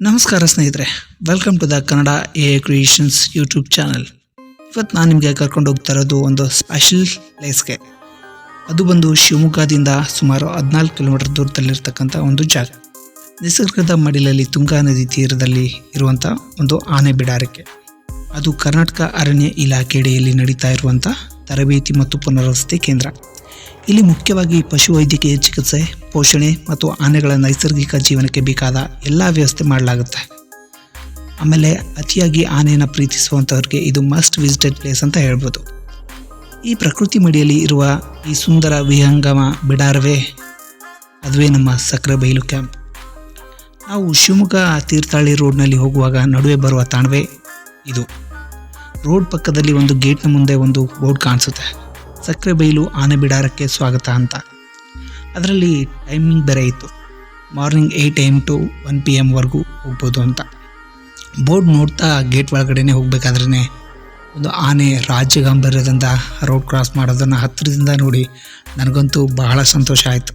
ನಮಸ್ಕಾರ ಸ್ನೇಹಿತರೆ welcome to the Kannada A creations YouTube channel ಇವತ್ತು ನಾನು ನಿಮಗೆ ಕರ್ಕೊಂಡು ಹೋಗ್ತಾ ಇರೋದು ಒಂದು ಸ್ಪೆಷಲ್ ಪ್ಲೇಸ್ಗೆ ಅದು ಬಂದು ಶಿವಮೊಗ್ಗದಿಂದ ಸುಮಾರು ಹದಿನಾಲ್ಕು ಕಿಲೋಮೀಟರ್ ದೂರದಲ್ಲಿರ್ತಕ್ಕಂಥ ಒಂದು ಜಾಗ. ನಿಸರ್ಗದ ಮಡಿಲಲ್ಲಿ ತುಂಗಾ ನದಿ ತೀರದಲ್ಲಿ ಇರುವಂಥ ಒಂದು ಆನೆ ಬಿಡಾರಿಕೆ ಅದು ಕರ್ನಾಟಕ ಅರಣ್ಯ ಇಲಾಖೆಯಡಿಯಲ್ಲಿ ನಡೀತಾ ಇರುವಂಥ ತರಬೇತಿ ಮತ್ತು ಪುನರ್ವಸತಿ ಕೇಂದ್ರ. ಇಲ್ಲಿ ಮುಖ್ಯವಾಗಿ ಪಶುವೈದ್ಯಕೀಯ ಚಿಕಿತ್ಸೆ, ಪೋಷಣೆ ಮತ್ತು ಆನೆಗಳ ನೈಸರ್ಗಿಕ ಜೀವನಕ್ಕೆ ಬೇಕಾದ ಎಲ್ಲ ವ್ಯವಸ್ಥೆ ಮಾಡಲಾಗುತ್ತೆ. ಆಮೇಲೆ ಅತಿಯಾಗಿ ಆನೆಯನ್ನು ಪ್ರೀತಿಸುವಂಥವ್ರಿಗೆ ಇದು ಮಸ್ಟ್ ವಿಸಿಟೆಡ್ ಪ್ಲೇಸ್ ಅಂತ ಹೇಳ್ಬೋದು. ಈ ಪ್ರಕೃತಿ ಮಡಿಯಲ್ಲಿ ಇರುವ ಈ ಸುಂದರ ವಿಹಂಗಮ ಬಿಡಾರವೇ ಅದುವೇ ನಮ್ಮ ಸಕ್ಕರೆ ಬೈಲು ಕ್ಯಾಂಪ್ ನಾವು ಶಿವಮೊಗ್ಗ ತೀರ್ಥಹಳ್ಳಿ ರೋಡ್ನಲ್ಲಿ ಹೋಗುವಾಗ ನಡುವೆ ಬರುವ ತಾಣವೇ ಇದು. ರೋಡ್ ಪಕ್ಕದಲ್ಲಿ ಒಂದು ಗೇಟ್ನ ಮುಂದೆ ಒಂದು ಬೋರ್ಡ್ ಕಾಣಿಸುತ್ತೆ. ಸಕ್ಕರೆ ಬೈಲು ಆನೆ ಬಿಡಾರಕ್ಕೆ ಸ್ವಾಗತ ಅಂತ. ಅದರಲ್ಲಿ ಟೈಮಿಂಗ್ ಬೇರೆ ಇತ್ತು. Morning eight AM to one P ಎಮ್ವರೆಗೂ ಹೋಗ್ಬೋದು ಅಂತ. ಬೋರ್ಡ್ ನೋಡ್ತಾ ಗೇಟ್ ಒಳಗಡೆ ಹೋಗಬೇಕಾದ್ರೆ ಒಂದು ಆನೆ ರಾಜ್ಯ ಗಾಂಭೀರ್ಯದಿಂದ ರೋಡ್ ಕ್ರಾಸ್ ಮಾಡೋದನ್ನು ಹತ್ತಿರದಿಂದ ನೋಡಿ ನನಗಂತೂ ಬಹಳ ಸಂತೋಷ ಆಯಿತು.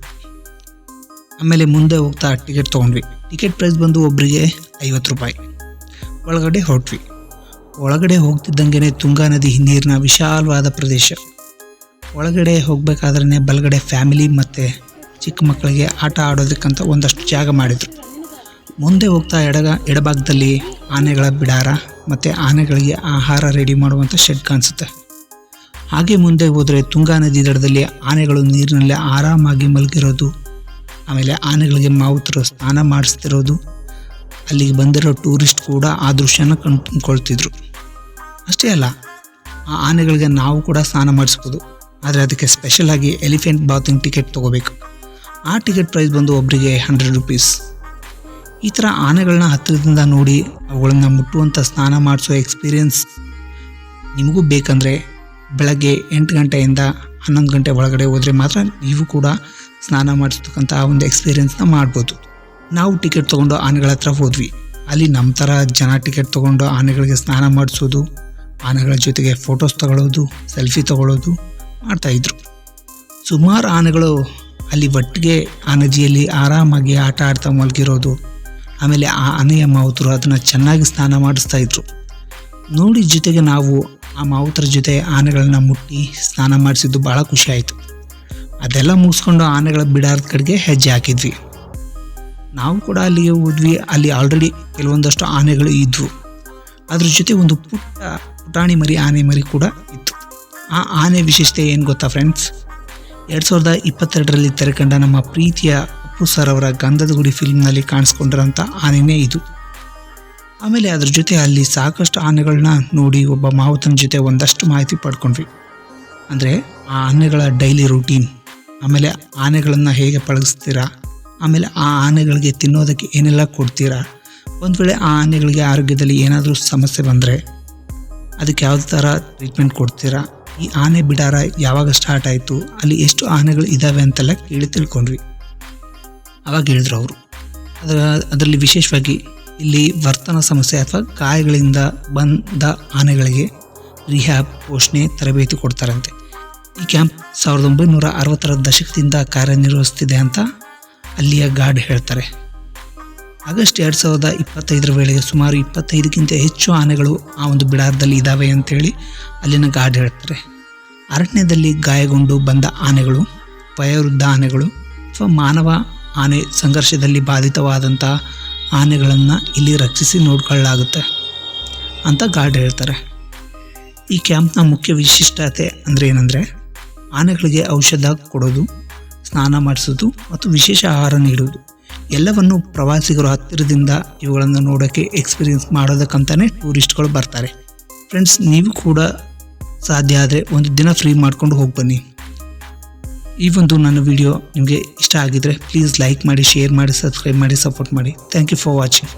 ಆಮೇಲೆ ಮುಂದೆ ಹೋಗ್ತಾ ಟಿಕೆಟ್ ತೊಗೊಂಡ್ವಿ. ಟಿಕೆಟ್ ಪ್ರೈಸ್ ಬಂದು ಒಬ್ಬರಿಗೆ ಐವತ್ತು ರೂಪಾಯಿ. ಒಳಗಡೆ ಹೊರಟ್ವಿ. ಒಳಗಡೆ ಹೋಗ್ತಿದ್ದಂಗೆ ತುಂಗಾ ನದಿ ನೀರಿನ ವಿಶಾಲವಾದ ಪ್ರದೇಶ. ಒಳಗಡೆ ಹೋಗಬೇಕಾದ್ರೆ ಬಲಗಡೆ ಫ್ಯಾಮಿಲಿ ಮತ್ತು ಚಿಕ್ಕ ಮಕ್ಕಳಿಗೆ ಆಟ ಆಡೋದಕ್ಕಂತ ಒಂದಷ್ಟು ಜಾಗ ಮಾಡಿದರು. ಮುಂದೆ ಹೋಗ್ತಾ ಎಡಗ, ಎಡಭಾಗದಲ್ಲಿ ಆನೆಗಳ ಬಿಡಾರ ಮತ್ತು ಆನೆಗಳಿಗೆ ಆಹಾರ ರೆಡಿ ಮಾಡುವಂಥ ಶೆಡ್ ಕಾಣಿಸುತ್ತೆ. ಹಾಗೆ ಮುಂದೆ ಹೋದರೆ ತುಂಗಾ ನದಿ ದಡದಲ್ಲಿ ಆನೆಗಳು ನೀರಿನಲ್ಲಿ ಆರಾಮಾಗಿ ಮಲಗಿರೋದು, ಆಮೇಲೆ ಆನೆಗಳಿಗೆ ಮಾವುತರು ಸ್ನಾನ ಮಾಡಿಸ್ತಿರೋದು, ಅಲ್ಲಿಗೆ ಬಂದಿರೋ ಟೂರಿಸ್ಟ್ ಕೂಡ ಆ ದೃಶ್ಯನ ಕಂಡುಕೊಳ್ತಿದ್ರು ಅಷ್ಟೇ ಅಲ್ಲ, ಆ ಆನೆಗಳಿಗೆ ನಾವು ಕೂಡ ಸ್ನಾನ ಮಾಡಿಸ್ಬೋದು. ಆದರೆ ಅದಕ್ಕೆ ಸ್ಪೆಷಲ್ ಆಗಿ ಎಲಿಫೆಂಟ್ ಬಾತಿಂಗ್ ಟಿಕೆಟ್ ತೊಗೋಬೇಕು. ಆ ಟಿಕೆಟ್ ಪ್ರೈಸ್ ಬಂದು ಒಬ್ಬರಿಗೆ ಹಂಡ್ರೆಡ್ ರುಪೀಸ್ ಈ ಥರ ಆನೆಗಳನ್ನ ಹತ್ತಿರದಿಂದ ನೋಡಿ ಅವುಗಳನ್ನ ಮುಟ್ಟುವಂಥ ಸ್ನಾನ ಮಾಡಿಸೋ ಎಕ್ಸ್ಪೀರಿಯನ್ಸ್ ನಿಮಗೂ ಬೇಕಂದರೆ ಬೆಳಗ್ಗೆ ಎಂಟು ಗಂಟೆಯಿಂದ ಹನ್ನೊಂದು ಗಂಟೆ ಒಳಗಡೆ ಹೋದರೆ ಮಾತ್ರ ನೀವು ಕೂಡ ಸ್ನಾನ ಮಾಡಿಸ್ತಕ್ಕಂಥ ಒಂದು ಎಕ್ಸ್ಪೀರಿಯೆನ್ಸ್ನ ಮಾಡ್ಬೋದು. ನಾವು ಟಿಕೆಟ್ ತೊಗೊಂಡು ಆನೆಗಳ ಹತ್ರ ಹೋದ್ವಿ. ಅಲ್ಲಿ ನಮ್ಮ ಥರ ಜನ ಟಿಕೆಟ್ ತೊಗೊಂಡು ಆನೆಗಳಿಗೆ ಸ್ನಾನ ಮಾಡಿಸೋದು, ಆನೆಗಳ ಜೊತೆಗೆ ಫೋಟೋಸ್ ತಗೊಳ್ಳೋದು ಸೆಲ್ಫಿ ತಗೊಳ್ಳೋದು ಮಾಡ್ತಾಯಿದ್ರು ಸುಮಾರು ಆನೆಗಳು ಅಲ್ಲಿ ಒಟ್ಟಿಗೆ ಆ ನದಿಯಲ್ಲಿ ಆರಾಮಾಗಿ ಆಟ ಆಡ್ತಾ ಮಲಗಿರೋದು. ಆಮೇಲೆ ಆ ಆನೆಯ ಮಾವುತರು ಅದನ್ನು ಚೆನ್ನಾಗಿ ಸ್ನಾನ ಮಾಡಿಸ್ತಾ ಇದ್ರು. ನೋಡಿ ಜೊತೆಗೆ ನಾವು ಆ ಮಾವುತರ ಜೊತೆ ಆನೆಗಳನ್ನ ಮುಟ್ಟಿ ಸ್ನಾನ ಮಾಡಿಸಿದ್ದು ಭಾಳ ಖುಷಿ ಆಯಿತು. ಅದೆಲ್ಲ ಮುಗಿಸ್ಕೊಂಡು ಆನೆಗಳ ಬಿಡಾರದ ಕಡೆಗೆ ಹೆಜ್ಜೆ ಹಾಕಿದ್ವಿ. ನಾವು ಕೂಡ ಅಲ್ಲಿಗೆ ಹೋದ್ವಿ. ಅಲ್ಲಿ ಆಲ್ರೆಡಿ ಕೆಲವೊಂದಷ್ಟು ಆನೆಗಳು ಇದ್ವು. ಅದ್ರ ಜೊತೆ ಒಂದು ಪುಟ್ಟ ಪುಟಾಣಿ ಮರಿ, ಆನೆ ಮರಿ ಕೂಡ ಇತ್ತು. ಆ ಆನೆ ವಿಶೇಷತೆ ಏನು ಗೊತ್ತಾ ಫ್ರೆಂಡ್ಸ್ ಎರಡು ಸಾವಿರದ ಇಪ್ಪತ್ತೆರಡರಲ್ಲಿ ತೆರೆಕಂಡ ನಮ್ಮ ಪ್ರೀತಿಯ ಅಪ್ಪು ಸರ್ ಅವರ ಗಂಧದ ಗುಡಿ ಫಿಲ್ಮ್ನಲ್ಲಿ ಕಾಣಿಸ್ಕೊಂಡಿರೋಂಥ ಆನೆನೇ ಇದು. ಆಮೇಲೆ ಅದ್ರ ಜೊತೆ ಅಲ್ಲಿ ಸಾಕಷ್ಟು ಆನೆಗಳನ್ನ ನೋಡಿ ಒಬ್ಬ ಮಾವುತನ ಜೊತೆ ಒಂದಷ್ಟು ಮಾಹಿತಿ ಪಡ್ಕೊಂಡ್ವಿ. ಅಂದರೆ ಆ ಆನೆಗಳ ಡೈಲಿ ರೂಟೀನ್ ಆಮೇಲೆ ಆನೆಗಳನ್ನು ಹೇಗೆ ಪಳಗಿಸ್ತೀರಾ? ಆಮೇಲೆ ಆ ಆನೆಗಳಿಗೆ ತಿನ್ನೋದಕ್ಕೆ ಏನೆಲ್ಲ ಕೊಡ್ತೀರಾ? ಒಂದು ವೇಳೆ ಆ ಆನೆಗಳಿಗೆ ಆರೋಗ್ಯದಲ್ಲಿ ಏನಾದರೂ ಸಮಸ್ಯೆ ಬಂದರೆ ಅದಕ್ಕೆ ಯಾವ ಥರ ಟ್ರೀಟ್ಮೆಂಟ್ ಕೊಡ್ತೀರಾ? ಈ ಆನೆ ಬಿಡಾರ ಯಾವಾಗ ಸ್ಟಾರ್ಟ್ ಆಯಿತು, ಅಲ್ಲಿ ಎಷ್ಟು ಆನೆಗಳು ಇದ್ದಾವೆ ಅಂತೆಲ್ಲ ಕೇಳಿ ತಿಳ್ಕೊಂಡ್ವಿ. ಅವಾಗ ಹೇಳಿದ್ರು ಅವರು. ಅದರ, ಅದರಲ್ಲಿ ವಿಶೇಷವಾಗಿ ಇಲ್ಲಿ ವರ್ತನ ಸಮಸ್ಯೆ ಅಥವಾ ಗಾಯಗಳಿಂದ ಬಂದ ಆನೆಗಳಿಗೆ ರಿಹ್ಯಾಬ್ ಪೋಷಣೆ, ತರಬೇತಿ ಕೊಡ್ತಾರಂತೆ. ಈ ಕ್ಯಾಂಪ್ ಸಾವಿರದ ಒಂಬೈನೂರ ಅರವತ್ತರ ದಶಕದಿಂದ ಕಾರ್ಯನಿರ್ವಹಿಸ್ತಿದೆ ಅಂತ ಅಲ್ಲಿಯ ಗಾರ್ಡ್ ಹೇಳ್ತಾರೆ. ಆಗಸ್ಟ್ ಎರಡು ಸಾವಿರದ ಇಪ್ಪತ್ತೈದರ ವೇಳೆಗೆ ಸುಮಾರು ಇಪ್ಪತ್ತೈದಕ್ಕಿಂತ ಹೆಚ್ಚು ಆನೆಗಳು ಆ ಒಂದು ಬಿಡಾರದಲ್ಲಿ ಇದ್ದಾವೆ ಅಂತೇಳಿ ಅಲ್ಲಿನ ಗಾರ್ಡ್ ಹೇಳ್ತಾರೆ. ಅರಣ್ಯದಲ್ಲಿ ಗಾಯಗೊಂಡು ಬಂದ ಆನೆಗಳು, ವಯೋವೃದ್ಧ ಆನೆಗಳು ಅಥವಾ ಮಾನವ ಆನೆ ಸಂಘರ್ಷದಲ್ಲಿ ಬಾಧಿತವಾದಂಥ ಆನೆಗಳನ್ನು ಇಲ್ಲಿ ರಕ್ಷಿಸಿ ನೋಡ್ಕೊಳ್ಳಲಾಗುತ್ತೆ ಅಂತ ಗಾರ್ಡ್ ಹೇಳ್ತಾರೆ. ಈ ಕ್ಯಾಂಪ್ನ ಮುಖ್ಯ ವಿಶಿಷ್ಟತೆ ಅಂದರೆ ಏನಂದರೆ ಆನೆಗಳಿಗೆ ಔಷಧ ಕೊಡೋದು, ಸ್ನಾನ ಮಾಡಿಸೋದು ಮತ್ತು ವಿಶೇಷ ಆಹಾರ ನೀಡುವುದು. ಎಲ್ಲವನ್ನು ಪ್ರವಾಸಿಗರು ಹತ್ತಿರದಿಂದ ಇವುಗಳನ್ನು ನೋಡೋಕ್ಕೆ ಎಕ್ಸ್ಪೀರಿಯನ್ಸ್ ಮಾಡೋದಕ್ಕಂತಲೇ ಟೂರಿಸ್ಟ್ಗಳು ಬರ್ತಾರೆ. ಫ್ರೆಂಡ್ಸ್ ನೀವು ಕೂಡ ಸಾಧ್ಯ ಆದರೆ ಒಂದು ದಿನ ಫ್ರೀ ಮಾಡ್ಕೊಂಡು ಹೋಗಿ ಬನ್ನಿ. ಈ ಒಂದು ನನ್ನ ವಿಡಿಯೋ ನಿಮಗೆ ಇಷ್ಟ ಆಗಿದರೆ ಪ್ಲೀಸ್ ಲೈಕ್ ಮಾಡಿ ಶೇರ್ ಮಾಡಿ ಸಬ್ಸ್ಕ್ರೈಬ್ ಮಾಡಿ ಸಪೋರ್ಟ್ ಮಾಡಿ. Thank you for watching